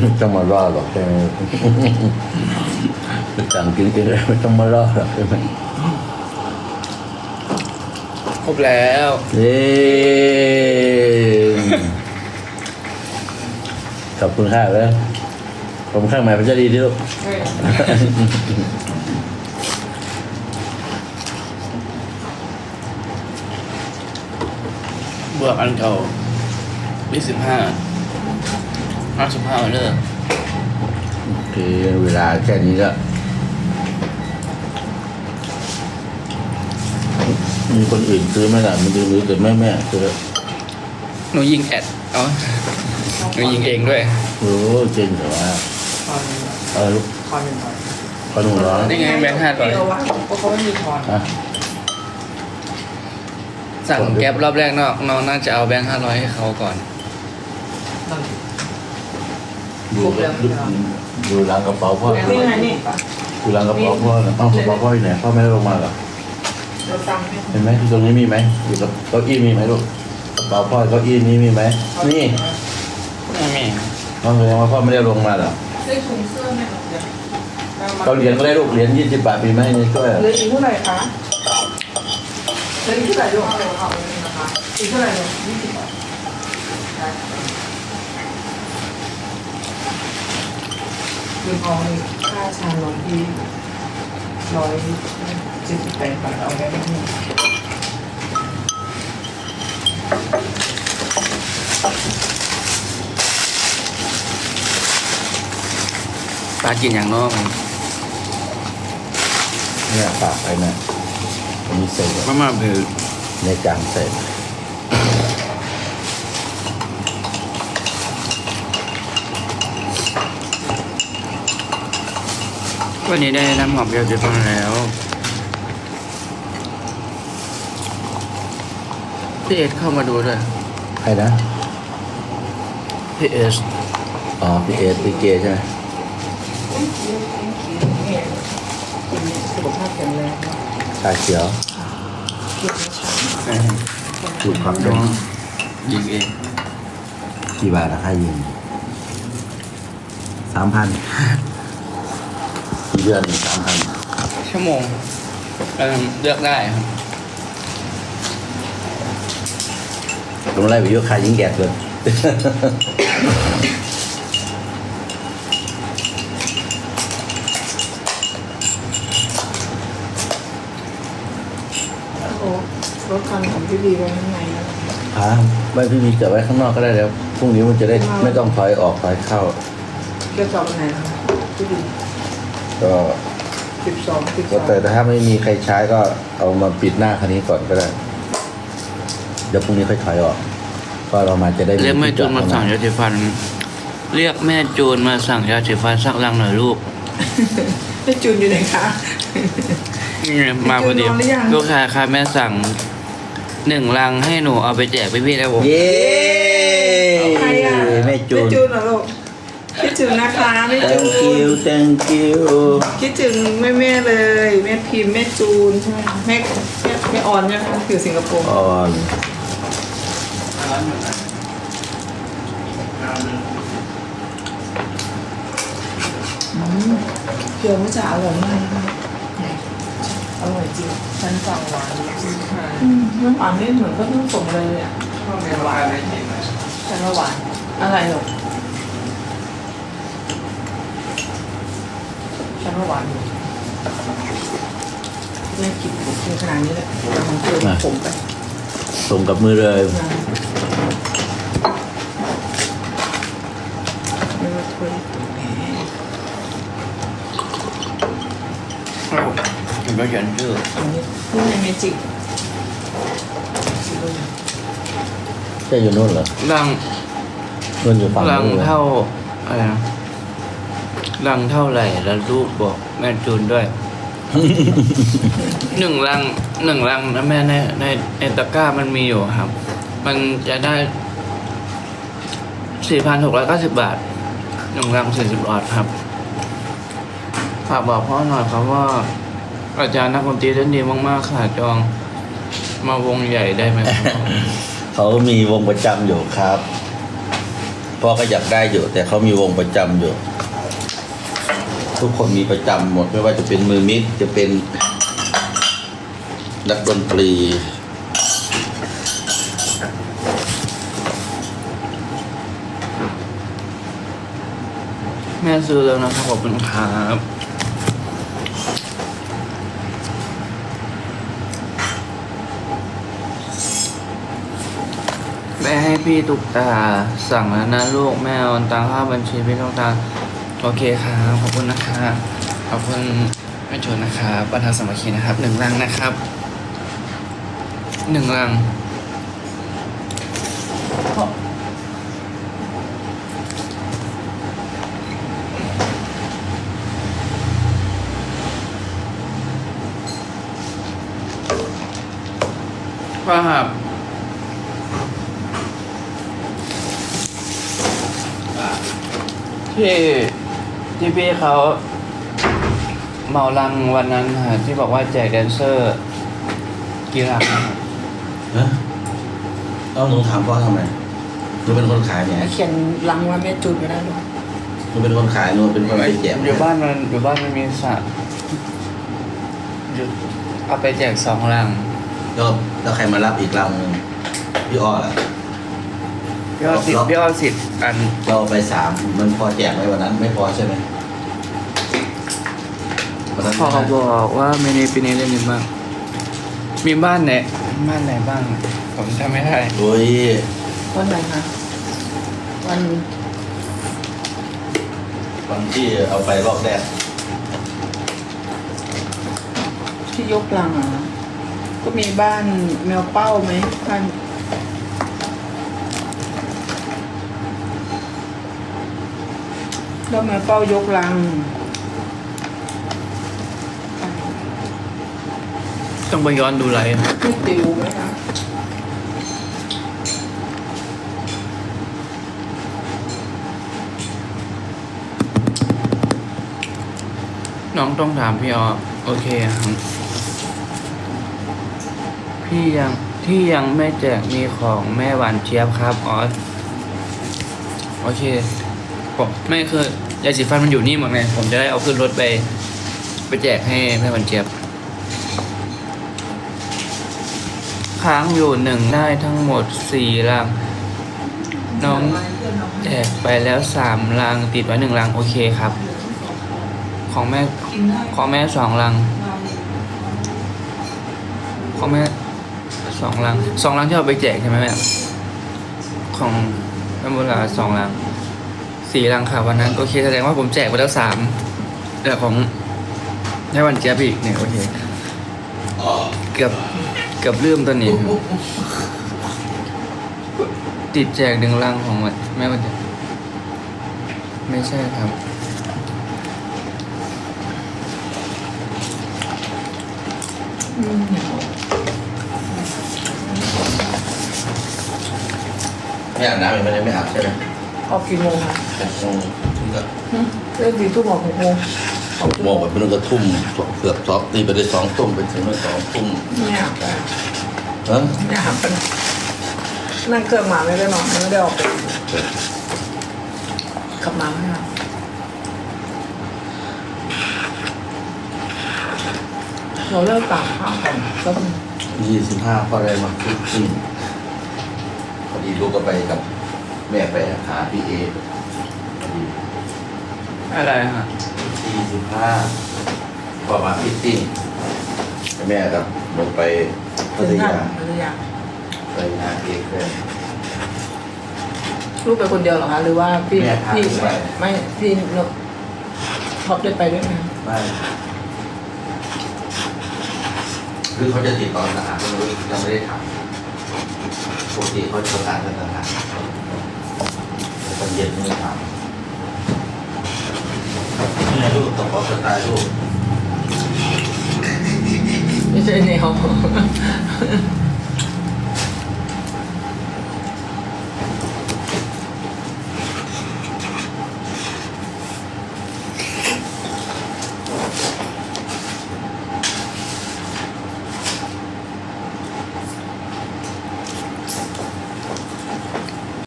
ไม่ต้องมารอหรอกใช่ไหมไปสั่งกินกินเลยไม่ต้องมารอหรอกใช่ไหมครบแล้วเย้ขอบคุณค่ะแล้วผมข้างใหม่พระเจ้าดีที่ลูกบวกอันเก่ายี่สิบ ห้าห้าสิบห้าเลิกโอเคเวลาแค่นี้ก็มีคนอื่นซื้อไหมล่ะมันดูรู้แต่แม่แม่ๆซื้อหนูยิงแอดเอาหนูยิงเองด้วย โอ้เจ๋งแต่ว่าทอนหนึ่งเออลูกทอนหนึ่งหน่อยขนมร้อนนี่ไงแบงค์ห้าร้อยเเอาวะเพราะเขาไม่มีทอนอะสั่งแก๊ปรอบแรกนอกน้องน่าจะเอาแบงค์ห้าร้อยให้เขาก่อน นั่น ดูดูดูหลังกระเป๋าพ่อนี่ไงนี่ดูหลังกระเป๋าพ่อนะเอ้ากระเป๋าพ่ออยู่ไหนพ่อไม่ได้ลงมาหรอเห็นไหมที่ตรงนี้มีไหมอยู่กับเก้าอี้มีไหมลูกกระเป๋าพ่อเก้าอี้นี้มีไหมนี่ไม่มีน้องแสดงว่าพ่อไม่ได้ลงมาหรอได้ถุงเสื้อไหมเดี๋ยเขาเหรียญก็ได้ลูกเหรียญยี่สิบบาทมีไหมในช่วยเหลืออีกเท่าไหร่คะเหลืออีกเท่าไหร่ลูกเอาเอาเลยนะคะอีกเท่าไหร่ลูกยี่สิบบาทได้ คือเอาค่าชาลงที่ร้อยเจ็ดสิบแปดบาทเอาไว้ไม่มีปลากินอย่างนอกเนี่ยฝากไปนะอันนี้เสร็จมามาเผือในจานเสร็ วันนี้ได้น้ำหอมเดียวจะฟังแล้วพี่เอสเข้ามาดูด้วยใครนะพี่เอสอ๋อพี่เอสพี่เกใช่ไหมสุขภาพแข็งแรงนะชาเขียวเกียรติชาถูกความน้เร็วองยิงเองกี่บาทราคายิงสามพันกี่ เดือนสามพันชั่วโมงเอิ่มเลือกได้ครับตรงไรวิวขายยิงแก่เกิน โอ้รถคันของพี่บีไว้ข้างในนะอ่าไม่พี่มีเก็บไว้ข้างนอกก็ได้แล้วพรุ่งนี้มันจะได้ไม่ต้องถอยออกถอยเข้าเกี่ยวกับไหนคะพี่บี ก็สิบสองสิบก็สามแต่ถ้าไม่มีใครใช้ก็เอามาปิดหน้าคันนี้ก่อนก็ได้ เดี๋ยวพรุ่งนี้ค่อยถอยออกก็เรามาจะได้เรียกแม่จูนมาที่จอดสั่งยาสีฟัน เรียกแม่จูนมาสั่งยาสีฟันสักลังหน่อยลูกพี่จูนอยู่ไหนคะ นี่มาพอดีจูนนอนหรือยัง ลูกค้าค่ะแม่สั่งหนึ่งลังให้หนูเอาไปแจกพี่ๆนะผมเย้ใครอะแม่จูน แม่จูนเหรอลูกคิด ถึงนะคะแม่จู thank you น thank you คิดถึงแม่แม่ๆเลยแม่พิมพ์แม่จูนใช่ไหมคะแม่แม่แม่ออนเนี่ยค่ะอยู่สิงคโปร์ อ่อนเกี๊ยวมันจะอร่อยมากนะคะอร่อยจริงฉันสั่งหวานอืมน้ำหวานนี่เหมือนก็ต้องส่งเลยอะชอบเป็นหวานอะไรกินนะฉันว่าหวาน อะไรหรอ ฉันว่าหวานอยู่แม่กินผมกินขนาดนี้แหละเอาของเกินผมไปส่งกับมือเลยนะไม่ว่าถ้วยแหมเห็นไหมเขียนชื่ออันนี้นี่ไงเมจิกสิลูกใช่อยู่นู่นเหรอลังนู่นอยู่ฝั่งลังนู้นเหรอเท่าอะไรนะ ลังเท่าไหร่แล้วลูกบอกแม่จูนด้วย หนึ่งลังหนึ่งลังนะแม่ในในในตะกร้ามันมีอยู่ครับ มันจะได้สี่พันหกร้อยเก้าสิบบาทหนึ่งลังสี่สิบหลอดครับฝากบอกพ่อหน่อยครับว่า อาจารย์นักดนตรีท่านดีมากๆค่ะจองมาวงใหญ่ได้ไหมครับ เขามีวงประจำอยู่ครับพ่อก็อยากได้อยู่ แต่เขามีวงประจำอยู่ ทุกคนมีประจำหมด ไม่ว่าจะเป็นมือมิกจะเป็นนักดนตรีแม่ซื้อแล้วนะครับขอบคุณครับแม่ให้พี่ตุกตาสั่งแล้วนะลูกแม่โอนตังค่าบัญชีพี่ตุกตา โอเคครับขอบคุณนะครับขอบคุณแม่ชนนะครับประธานสมัคคีนะครับหนึ่งลังนะครับหนึ่งลังว่าครับที่ ที่พี่เขาเมาลังวันนั้นค่ะที่บอกว่าแจกแดนเซอร์กี่ลังครับฮะเอาหนูถามพ่อทำไมหนูเป็นคนขายเนี่ยเขียนรังว่าแม่จูนไม่ได้หรอกหนูเป็นคนขายหนูเป็นคนไปแจกอยู่บ้านมันอยู่บ้านมันมีสระอยู่เอาไปแจกสองลังแล้วแล้วใครมารับอีกลังหนึงพี่อ้อล่ะ พี่อ้อสิบล็อกพี่อ้อสิบอันเราเอาไปสามมันพอแจกไหมวันนั้นไม่พอใช่ไหมวันนั้นพ่อเขาบอกว่าเมนูปีนี้เล่นมีบ้างมีบ้านไหนบ้านไหนบ้าง ผมจำไม่ได้โอ้ยวันไหนคะวันวันที่เอาไปรอบแรกที่ยกลังอะก็มีบ้านแมวเป้าไหมบ้าน แล้วแมวเป้ายกลัง ต้องไปย้อนดูไลฟ์พี่ติวไหมคะน้องต้องถามพี่ออโอเคครับพี่ยังที่ยังไม่แจกมีของแม่หวานเจี๊ยบครับอ๋อโอเค ผมไม่คือยาสีฟันมันอยู่นี่หมดไงผมจะได้เอาขึ้นรถไป ไปแจกให้แม่วานเจี๊ยบค้างอยู่หนึ่งได้ทั้งหมดสี่ลัง น้องแจกไปแล้วสามลังติดไว้หนึ่งลังโอเคครับ ของแม่ของแม่สองลัง ของแม่สองลังสองลังที่เอาไปแจกใช่ไหมแม่ของแม่บุญหลาสองลัง สี่ลังค่ะวันนั้น โอเคแสดงว่าผมแจกไปแล้วสามแต่ของให้วันเจี๊ยบอีกเนี่ยโอเคเกือบเกือบลืมตัวนี้ ติดแจกหนึ่งลังของวันแม่วันเจี๊ยบไม่ใช่ครับอืมไม่อาบน้ำยังไม่ได้ไม่อาบใช่ไหม ออกกี่โมงคะหกโมงถึงก็หึเลิกดีทุ่มออกหกโมงหกโมงไปมันก็ทุ่มเกือบสองตีไปได้สองทุ่มไปถึงไม่สองทุ่มไม่อาบอะเออไม่อาบกันนั่งเครื่องมาไม่ได้นอนไม่ได้ออกไปขับมาไม่อาบเราเลิกตากผ้าก่อนก็ยี่สิบห้าพอได้มาคุกกิ้งพอดีลูกก็ไปกับ แม่ไปหาพี่เอพอดีอะไรฮะยี่สิบห้าพอมาฟิตติ้งแม่กับลงไปพัทถึงนั่นยาพัทยาไปหาเอกเลยลูกไปคนเดียวเหรอคะ หรือว่าพี่แม่พาพี่ไปไม่พี่นกท็อปได้ไปด้วยไหมไม่คือเขาจะติดต่อสถานไม่รู้ยังไม่ได้ทำปกติเขาจะประสานกับสถานแต่ต อนเย็นไม่ได้ทำนี่ไงลูกตกองขอสไตล์ลูก ไม่ใช่แนว